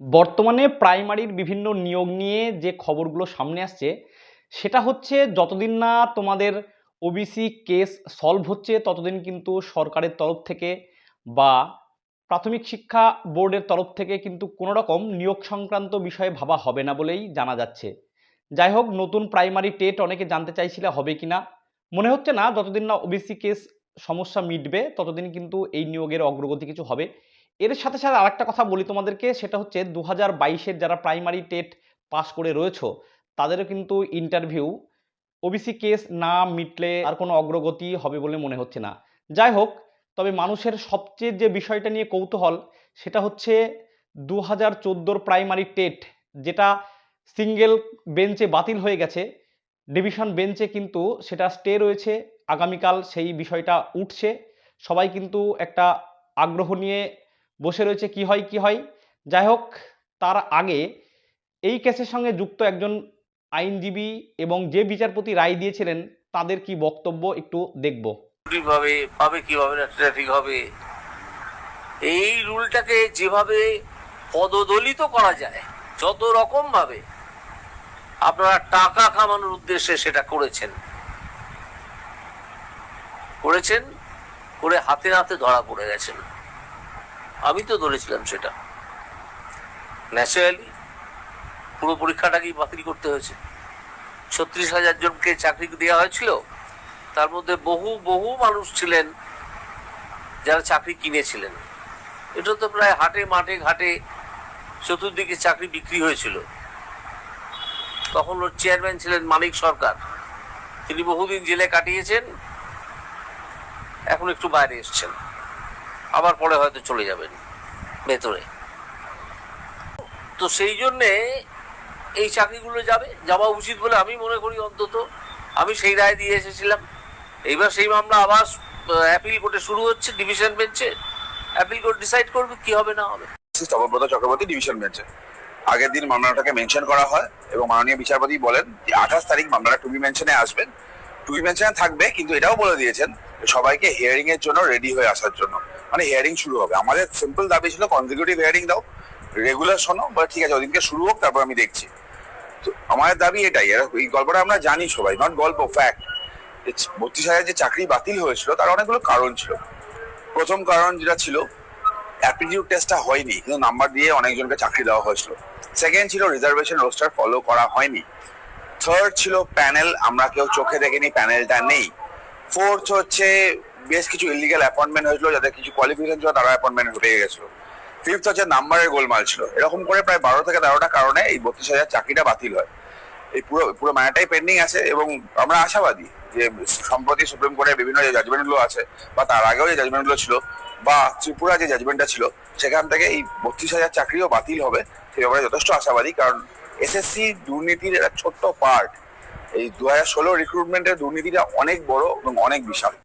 বর্তমানে প্রাইমারির বিভিন্ন নিয়োগ নিয়ে যে খবরগুলো সামনে আসছে, সেটা হচ্ছে যতদিন না তোমাদের ওবিসি কেস সলভ হচ্ছে, ততদিন কিন্তু সরকারের তরফ থেকে বা প্রাথমিক শিক্ষা বোর্ডের তরফ থেকে কিন্তু কোনো রকম নিয়োগ সংক্রান্ত বিষয়ে ভাবা হবে না বলেই জানা যাচ্ছে। যাই হোক, নতুন প্রাইমারি টেট অনেকে জানতে চাইছিলে হবে কি না মনে হচ্ছে না, যতদিন না ওবিসি কেস সমস্যা মিটবে, ততদিন কিন্তু এই নিয়োগের অগ্রগতি কিছু হবে। এর সাথে সাথে আরেকটা কথা বলি তোমাদেরকে, সেটা হচ্ছে দু হাজার যারা প্রাইমারি টেট পাস করে রয়েছো, তাদেরও কিন্তু ইন্টারভিউ ওবিসি কেস না মিটলে আর কোনো অগ্রগতি হবে বলে মনে হচ্ছে না। যাই হোক, তবে মানুষের সবচেয়ে যে বিষয়টা নিয়ে কৌতূহল, সেটা হচ্ছে দু হাজার প্রাইমারি টেট যেটা সিঙ্গেল বেঞ্চে বাতিল হয়ে গেছে। ডিভিশন বেঞ্চে কিন্তু সেটা স্টে রয়েছে, আগামীকাল সেই বিষয়টা উঠছে। সবাই কিন্তু একটা আগ্রহ নিয়ে বসে রয়েছে কি হয় কি হয়? যাই হোক তার আগে এই কেসের সঙ্গে যুক্ত একজন আইনজীবী এবং যে বিচারপতি রায় দিয়েছিলেন, তাদের কি বক্তব্য একটু দেখব। কীভাবে হবে? এই রুলটাকে যেভাবে পদদলিত করা যায়, যত রকম ভাবে আপনারা টাকা কামানোর উদ্দেশ্যে সেটা করেছেন করেছেন, করে হাতে হাতে ধরা পড়ে গেছেন। আমি তো ধরেছিলাম সেটা। ন্যাচারালি পুরো পরীক্ষাটাকেই বাতিল করতে হয়েছে। ছত্রিশ হাজার জনকে চাকরি দেওয়া হয়েছিল। তার মধ্যে বহু বহু মানুষ ছিলেন যারা চাকরি কিনেছিলেন। এটা তো প্রায় হাটে মাঠে ঘাটে চতুর্দিকে চাকরি বিক্রি হয়েছিল। তখন ওর চেয়ারম্যান ছিলেন মানিক সরকার। তিনি বহুদিন জেলে কাটিয়েছেন, এখন একটু বাইরে এসছেন। আবার পরে হয়তো চলে যাবেন ভেতরে। তো সেই জন্যে এই চাকরিগুলো যাবে, যাওয়া উচিত বলে আমি মনে করি অন্তত। আমি সেই রায় দিয়ে এসেছিলাম। এইবার সেই মামলা আবার অ্যাপিল কোর্টে শুরু হচ্ছে ডিভিশন বেঞ্চে অ্যাপিল কোর্ট ডিসাইড করবে কি হবে, না হবে। স্তবব্রত চক্রবর্তী ডিভিশন বেঞ্চে আগের দিন মামলাটাকে মেনশন করা হয় এবং মাননীয় বিচারপতি বলেন যে আঠাশ তারিখ মামলাটা টুবি মেনশনে আসবেন টুবি মেনশনে থাকবে, কিন্তু এটাও বলে দিয়েছেন সবাইকে হিয়ারিং এর জন্য রেডি হয়ে আসার জন্য। মানে হিয়ারিং শুরু হবে। আমাদের সিম্পল দাবি ছিল কনজিকিউটিভ হিয়ারিং দাও রেগুলার শোনো বা ঠিক আছে, ওদিনকে শুরু হোক, তারপর আমি দেখছি। তো আমাদের দাবি এটাই এই গল্পটা আমরা জানি সবাই, নট গল্প ফ্যাক্ট বত্রিশ হাজার যে চাকরি বাতিল হয়েছিল, তার অনেকগুলো কারণ ছিল। প্রথম কারণ যেটা ছিল অ্যাপটিটিউড টেস্টটা হয়নি, কিন্তু নাম্বার দিয়ে অনেকজনকে চাকরি দেওয়া হয়েছিল। সেকেন্ড ছিল রিজার্ভেশন রোস্টার ফলো করা হয়নি। থার্ড ছিল প্যানেল আমরা কেউ চোখে দেখিনি প্যানেলটা নেই। ফোর্থ হচ্ছে বেশ কিছু ইলিগাল অ্যাপয়েন্টমেন্ট হয়েছিল, যাদের কিছু কোয়ালিফিকেশন ছিল, তারা অ্যাপয়েন্টমেন্ট হয়ে গেছিল। ফিফথ হচ্ছে নাম্বারের গোলমাল ছিল। এরকম করে প্রায় বারো থেকে তেরোটা কারণে এই বত্রিশ হাজার চাকরিটা বাতিল হয়। এই পুরো পুরো ম্যাটারটাই পেন্ডিং আছে এবং আমরা আশাবাদী যে সম্প্রতি সুপ্রিম কোর্টের বিভিন্ন যে জাজমেন্টগুলো আছে, বা তার আগেও যে জাজমেন্টগুলো ছিল, বা ত্রিপুরা যে জাজমেন্টটা ছিল, সেখান থেকে এই বত্রিশ হাজার চাকরিও বাতিল হবে। সে ব্যাপারে যথেষ্ট আশাবাদী, কারণ এসএসসি দুর্নীতির একটা ছোট্ট পার্ট এই দু হাজার ষোলো রিক্রুটমেন্টের দুর্নীতিটা অনেক বড় এবং অনেক বিশাল।